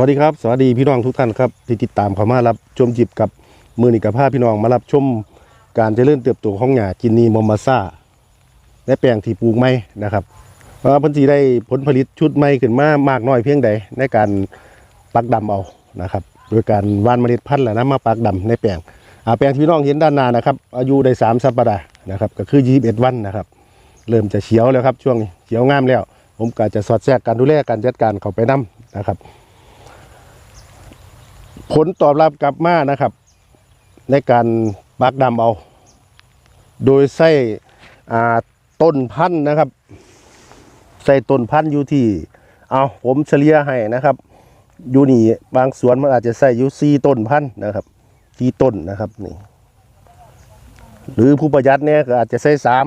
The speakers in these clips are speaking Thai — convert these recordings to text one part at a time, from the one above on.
วัสดีครับสวัสดีพี่น้องทุกท่านครับที่ติดตามเข้ามารับชมจิบกับมือนิกับผ้าพี่น้องมารับชมการเจริญเติบโตของหญ้ากินนีมอมมาซาและแปลงที่ปลูกไม้นะครับว่าพิ่นสิได้ผลผลิตชุดไม้ขึ้นมามากน้อยเพียงใดในการปักดำเอานะครับ โดยการว่านเมล็ดพันธุ์และนำมาปักดำในแปลงอาแปลงที่พี่น้องเห็นด้านหน้านะครับ อายุได้3สัปดาห์นะครับก็คือ21วันนะครับ เริ่มจะเขียวแล้วครับช่วงนี้เขียวงามแล้ว ผมก็จะสอดแทรกการดูแลการจัดการเข้าไปนํนะครับ ผลตอบรับกลับมานะครับ ในการปักดำเอา โดยใส่ต้นพันธุ์นะครับ ใส่ต้นพันธุ์อยู่ที่ เอาผมเฉลี่ยให้นะครับอยู่นี่บางสวนมันอาจจะใส่อยู่สี่ต้นพันธุ์นะครับสี่ต้นนะครับนี่หรือผู้ประหยัดเนี่ยก็อาจจะใส่สาม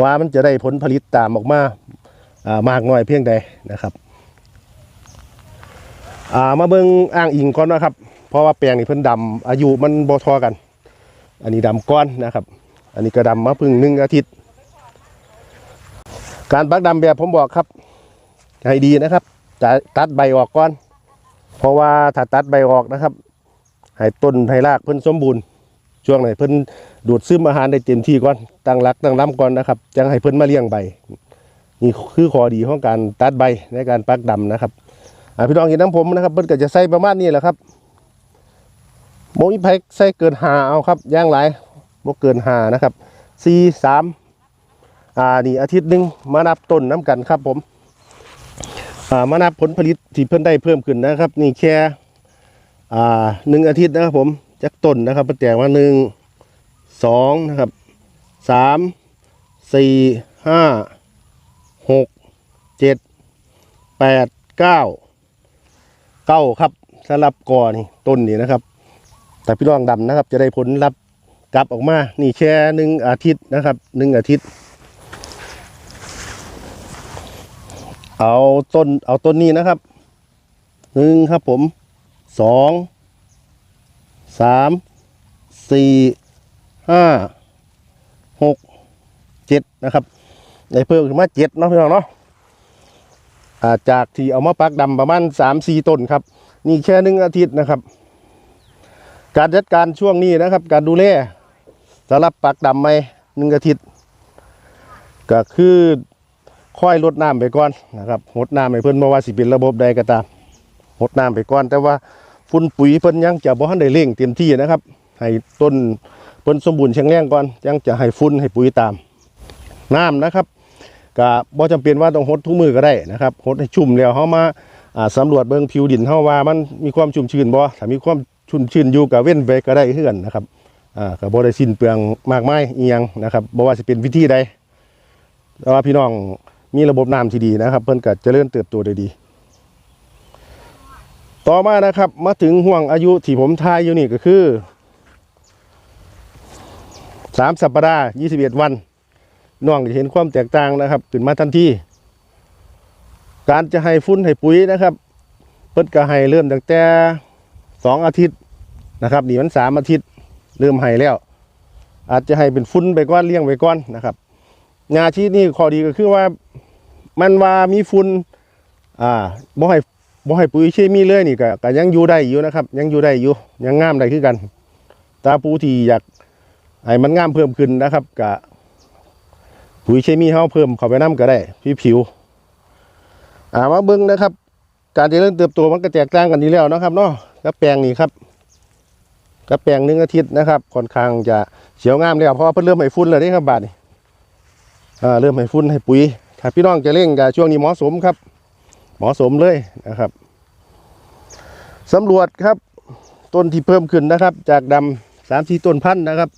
ว่ามันจะได้ผลผลิตตามออกมาอ่ามากน้อยเพียงใดนะครับ อ่ามาเบิ่งอ้างอิงก่อนนะครับ เพราะว่าแปลงนี่เพิ่นดำอายุมันบ่ทอกัน อันนี้ดำก้อนนะครับ อันนี้ก็ดำมาเพิ่งหนึ่งอาทิตย์ การปักดำแบบผมบอกครับให้ดีนะครับจะตัดใบออกก่อน เพราะว่าถ้าตัดใบออกนะครับให้ต้นให้รากเพิ่นสมบูรณ์ ช่วงไหนเพิ่นดูดซึมอาหารได้เต็มที่ก่อนตั้งรักตั้งลำก่อนนะครับจังให้เพิ่นมาเลี้ยงใบ นี่คือข้อดีของการตัดใบในการปักดำนะครับ อ่าพี่น้องเห็นน้ำผมนะครับเพิ่นก็จะใส่ประมาณนี้แหละครับโมอีไพใส่เกินหาเอาครับย่างหลายโมเกินหานะครับสี่สามอ่านี่อาทิตย์หนึ่งมานับต้นน้ำกันครับผมอ่ามานับผลผลิตที่เพิ่นได้เพิ่มขึ้นนะครับ นี่แค่อ่าหนึ่งอาทิตย์นะครับผมจากต้นนะครับเพิ่นแต่งว่าหนึ่งสองนะครับสามสี่ห้าหกเจ็ดแปดเก้า เก้าครับสำหรับกอนี่ต้นนี่นะครับ แต่พี่น้องดำนะครับ จะได้ผลลัพธ์กลับออกมา นี่แค่หนึ่งอาทิตย์นะครับหนึ่งอาทิตย์ เอาต้นเอาต้นนี้นะครับหนึ่งครับผมสองสามสี่ห้าหกเจ็ดนะครับได้เพิ่มขึ้นมาเจ็ดเนาะพี่น้องเนาะ จากที่เอามาปักดำประมาณสามสี่ต้นครับ นี่แค่หนึ่งอาทิตย์นะครับ การจัดการช่วงนี้นะครับ การดูแลสำหรับปักดำไม่หนึ่งอาทิตย์ ก็คือค่อยลดน้ำไปก่อนนะครับลดน้ำไปเพิ่นมาว่าสิเป็นระบบใดก็ตามลดน้ำไปก่อน แต่ว่าฝุ่นปุ๋ยเพิ่นยังจะบ่ทันได้เร่งเต็มที่นะครับ ให้ต้นเพิ่นสมบูรณ์แข็งแรงก่อนยังจะให้ฝุ่นให้ปุ๋ยตามน้ำนะครับ ก็บ่จำเป็นว่าต้องหดทุกมือก็ได้นะครับหดให้ชุ่มแล้วเฮามาอ่าสำรวจเบิ่งผิวดินเฮาว่ามันมีความชุ่มชื้นบ่ถ้ามีความชุ่มชื้นอยู่ก็เว้นไปก็ได้คือนนะครับอ่าก็บ่ได้สิ้นเปลืองมากมายอีหยังนะครับบ่ว่าสิเป็นวิธีใดแต่ว่าพี่น้องมีระบบน้ำที่ดีนะครับ เพิ่นก็เจริญเติบโตได้ดี ต่อมานะครับมาถึงห่วงอายุที่ผมทายอยู่นี่ก็คือสามสัปดาห์21วัน น้องจะเห็นความแตกต่างนะครับขึ้นมาทันทีการจะให้ฟุ้นให้ปุ๋ยนะครับ เพิ่นก็ให้เริ่มตั้งแต่สองอาทิตย์นะครับนี่มันสามอาทิตย์เริ่มให้แล้ว อาจจะให้เป็นฟุ้นไปก้อนเลี้ยงไปก้อนนะครับงาชีนี่ข้อดีก็คือว่ามันว่ามีฟุ้นอ่าบ่ให้บ่ให้ปุ๋ยเคมีเลยนี่ก็ก็ยังอยู่ได้อยู่นะครับ ยังอยู่ได้อยู่ยังงามได้คือกัน ตาปูที่อยากให้มันงามเพิ่มขึ้นนะครับก็ ปุ๋ยเคมีเฮาเพิ่มเข้าไปน้ำก็ได้พี่ผิว อ่ามาเบิ่งนะครับ การเจริญเติบโตมันก็แตกต่างกันอยู่แล้วนะครับเนาะกับแปลงนี้ครับกับแปลงหนึ่งอาทิตย์นะครับค่อนข้างจะเขียวงามแล้วเพราะว่าเพิ่นเริ่มให้ฟุ้นแล้วนี่ครับบาดนี้อ่าเริ่มให้ฟุ้นให้ปุ๋ย ถ้าพี่น้องจะเร่งกับช่วงนี้เหมาะสมครับเหมาะสมเลยนะครับสำรวจครับต้นที่เพิ่มขึ้นนะครับ จากดำสามสี่ต้นพันธุ์นะครับ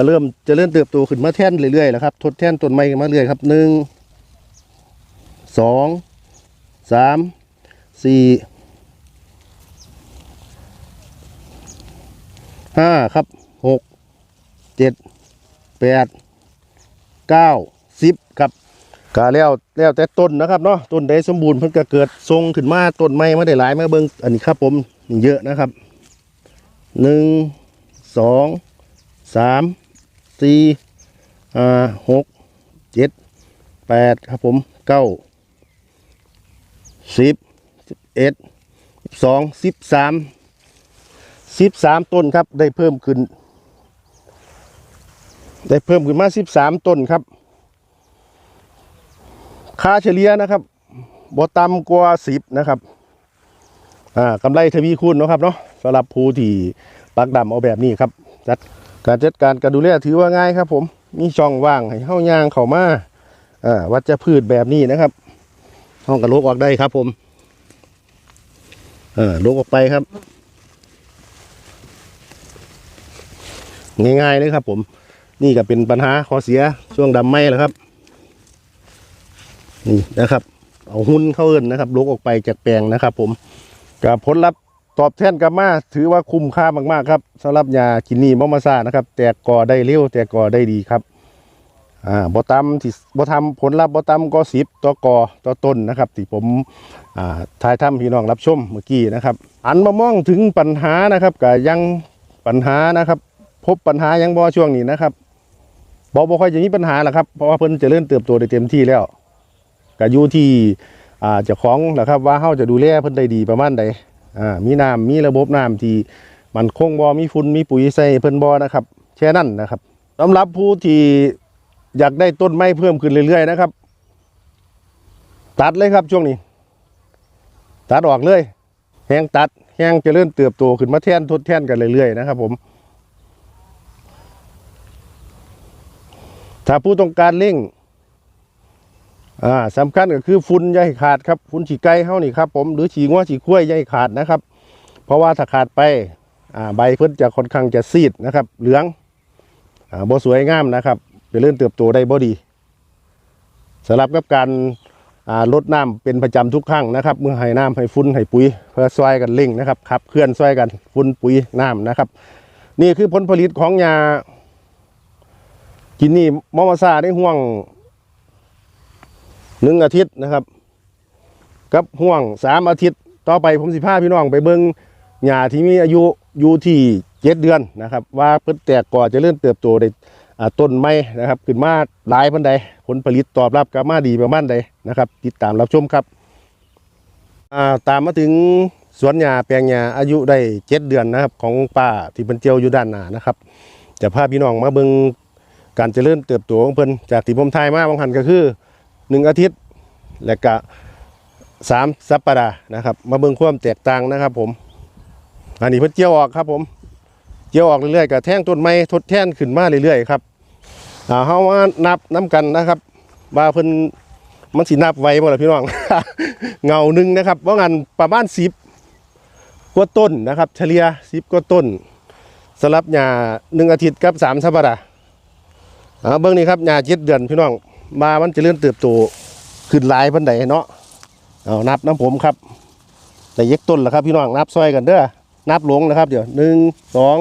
ก็เริ่มจะเริ่มเติบโตขึ้นมาแท่นเรื่อยๆแล้วครับ ทดแท่นต้นไม้มาเรื่อยครับหนึ่งสองสามสี่ห้าครับหกเจ็ดแปดเก้าสิบครับก็แล้วแล้วแต่ต้นนะครับเนาะต้นใดสมบูรณ์เพิ่นก็เกิดทรงขึ้นมาต้นไม้มาได้หลายมาเบิ่งอันนี้ครับผมเยอะนะครับหนึ่งสองสาม สี่ห้าหกเจ็ดแปดครับผมเก้าสิบสิบเอ็ดสิบสองสิบสามสิบสามต้นครับได้เพิ่มขึ้น ได้เพิ่มขึ้นมาสิบสามต้นครับ ค่าเฉลี่ยนะครับบ่ต่ำกว่าสิบนะครับอ่ากำไรทวีคูณเนาะครับเนาะสำหรับผู้ที่ปักดำเอาแบบนี้ครับจัด การจัดการการดูแลถือว่าง่ายครับ ผมมีช่องว่างให้เฮ้ายางเข้ามาอ่าวัชพืชแบบนี้นะครับห้องกระโลกออกได้ครับ ผมเออลกออกไปครับ ง่ายๆเลยครับ ผม นี่ก็เป็นปัญหาขอเสียช่วงดำไหมแหละครับ นี่นะครับ เอาหุ้นเข้าเอินนะครับลกออกไปจากแปลงนะครับ ผมกับผลลัพธ์ ตอบแทนกลับมาถือว่าคุ้มค่ามากๆครับสำหรับยากินนี่มอมาซานะครับ แตกกอได้เร็วแตกกอได้ดีครับอ่าบอตำที่บอทำผลลัพธ์บอตำก็สิบต่อกอต่อต้นนะครับที่ผมอ่าทายทำพี่น้องรับชมเมื่อกี้นะครับ อันมามองถึงปัญหานะครับก็ยังปัญหานะครับ พบปัญหายังบอช่วงนี้นะครับบอบอค่อยจะมีปัญหาหรอครับเพราะว่าเพิ่นจะเริ่มเติบโตได้เต็มที่แล้วก็อยู่ที่อ่าเจ้าของแหละครับว่าเขาจะดูแลเพิ่นได้ดีประมาณใด อ่ามีน้ำมีระบบน้ำที่มันคงบอมีฝุ่นมีปุ๋ยใส่เพิ่นบอนะครับแค่นั้นนะครับสำหรับผู้ที่อยากได้ต้นไม้เพิ่มขึ้นเรื่อยๆนะครับ ตัดเลยครับช่วงนี้ ตัดออกเลยแห้งตัดแห้งเจะเริ่มเติบโตขึ้นมาแทนทดแทนกันเรื่อยๆนะครับ ผม ถ้าผู้ต้องการเร่ง อ่าสำคัญก็คือฝุ่นอย่าให้ขาดครับฝุ่นฉีไก่เฮานี่ครับผมหรือฉีงัวฉีข้วยอย่าให้ขาดนะครับ เพราะว่าถ้าขาดไปอ่าใบเพิ่นจะค่อนข้างจะซีดนะครับ เหลืองอ่าบ่สวยงามนะครับเจะเริ่มเติบโตได้บ่ดีสำหรับกับการอ่าลดน้ำเป็นประจำทุกครั้งนะครับ เมื่อให้น้ำให้ฟุ้นให้ปุ๋ย เพื่อช่วยกันเร่งนะครับขับเคลื่อนช่วยกันฟุ้นปุ๋ยน้ำนะครับ นี่คือผลผลิตของยากินนี่มอมาซาได้ห่วง หนึ่งอาทิตย์นะครับ กับห่วงสามอาทิตย์ ต่อไปผมสิพาพี่น้องไปเบิ้งหญ้าที่มีอายุอยู่ที่เจ็ดเดือนนะครับ ว่าเพิ่นแตกก่อเจะเริ่มเติบโตได้ต้นไม้นะครับขึ้นมาหลายพันใดผลผลิตตอบรับกลับมาดีประมาณใดนะครับ ติดตามรับชมครับตามมาถึงสวนหญ้าแปลงหญ้าอายุได้เจ็ดเดือนนะครับ ของป้าที่เป็นเจียวอยู่ด้านหน้านะครับจะพาพี่น้องมาเบิ่งการเจริญเติบโตของเพิ่นจากที่ผมทายมาบางหันก็คือ หนึ่งอาทิตย์ และก็สามสัปดาห์นะครับ มาเบิ่งความแตกต่างนะครับ ผม อันนี้เพิ่นเจียวออกครับ ผมเกี่ยวออกเรื่อยๆกับแท่งต้นไม้ทดแทนขึ้นมาเรื่อยๆครับอ่าเฮามานับน้ำกันนะครับว่าเพิ่นมันสินับไว้บ่ล่ะพี่น้อง เงาหนึ่งนะครับว่างันประมาณสิบกว่าต้นนะครับ เฉลี่ยสิบกว่าต้นสำรับหญ้าหนึ่งอาทิตย์กับสามสัปดาห์อ่าเบื้องนี้ครับหญ้าเจ็ดเดือนพี่น้อง มามันจะเลื่อนเติบโตขึ้นหลายพันใดเนาะเอานับน้ำผมครับแต่เย็กต้นแล้วครับพี่น้องนับซอยกันเด้อนับหลงนะครับ เดี๋ยวหนึ่งสอง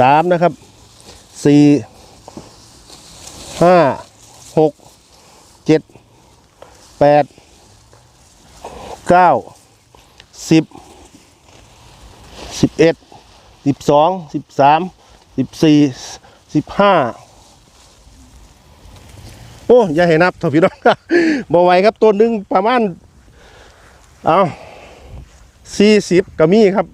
สามนะครับสี่ห้าหกเจ็ดแปดเก้าสิบสิบเอ็ดสิบสองสิบสามสิบสี่สิบห้า อ้อย่าให้นับเถอะพี่น้องบ่ไหวครับตัวหนึ่งประมาณเอาสี่สิบก็มีครับ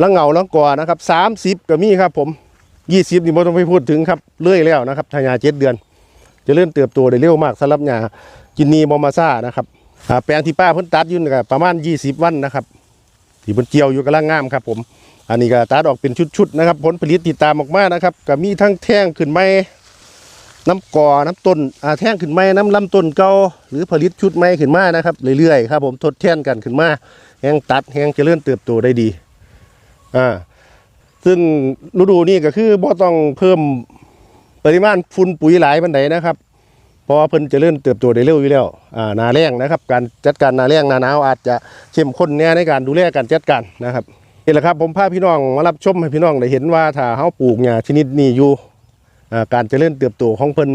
ละเหงาละกอนะครับสามสิบก็มีครับ ผมยี่สิบนี่ไม่ต้องไปพูดถึงครับเลื่อยแล้วนะครับทายาเจ็ดเดือน จะเริ่มเติบโตได้เร็วมากสำหรับหญ้ากินนีบอมาซ่านะครับแปลงที่ป้าเพิ่นตัดยู่นี่ก็ประมาณยี่สิบวันนะครับที่เพิ่นเกี่ยวอยู่กำลังงามครับ ผม อันนี้ก็ตัดออกเป็นชุดๆนะครับ ผลผลิตติดตามออกมานะครับก็มีทั้งแท่งขึ้นไม้ น้ำกอน้ำต้นอาแท่งขึ้นไม้น้ำลำต้นเก่าหรือผลิตชุดไม้ขึ้นมานะครับเรื่อยๆครับผมทดแทนกันขึ้นมาแห้งตัดแห้งเจริญเติบโตได้ดีอ่าซึ่งฤดูนี้ก็คือบ่ต้องเพิ่มปริมาณฝุ่นปุ๋ยหลายปันใดนะครับเพราะว่าเพิ่นเจะเริ่มเติบโตได้เร็วอยู่แล้วอ่านาแรงนะครับ การจัดการนาแรงนาหนาวอาจจะเข้มข้นแน่ในการดูแลการจัดการนะครับนี่แหละครับผมพาพี่น้องมารับชมให้พี่น้องได้เห็นว่าถ้าเฮาปลูกหญ้าชนิดนี้อยู่ การเจริญเติบโตของเพิ่น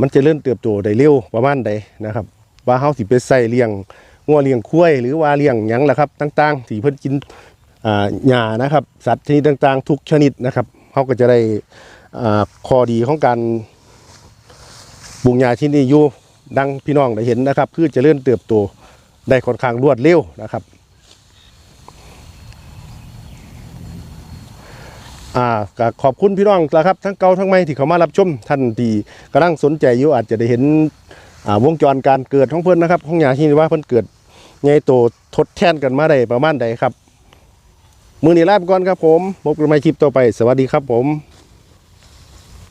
มันเจริญเติบโตได้เร็วประมาณใดนะครับ ว่าเฮาสิไปใส่เลี้ยงงัวเลี้ยงควายหรือว่าเลี้ยงหยังล่ะครับต่างๆที่เพิ่นกินหญ้านะครับ สัตว์ชนิดต่างๆ ทุกชนิดนะครับเขาก็จะได้ข้อดีของการปลูกหญ้าที่นี่อยู่ดังพี่น้องได้เห็นนะครับ คือเจะเลื่อนเติบโตได้ค่อนข้างรวดเร็วนะครับ อ่าก็ขอบคุณพี่น้องนะครับทั้งเก่าทั้งใหม่ที่เขามารับชมท่านที่กำลังสนใจอยู่อาจจะได้เห็นอ่าวงจรการเกิดของเพิ่นนะครับของหยาที่ว่าเพิ่นเกิดไงโตทดแทนกันมาได้ประมาณใดครับ มือนี้ลาไปก่อนครับผมพบกันใหม่คลิปต่อไป สวัสดีครับผม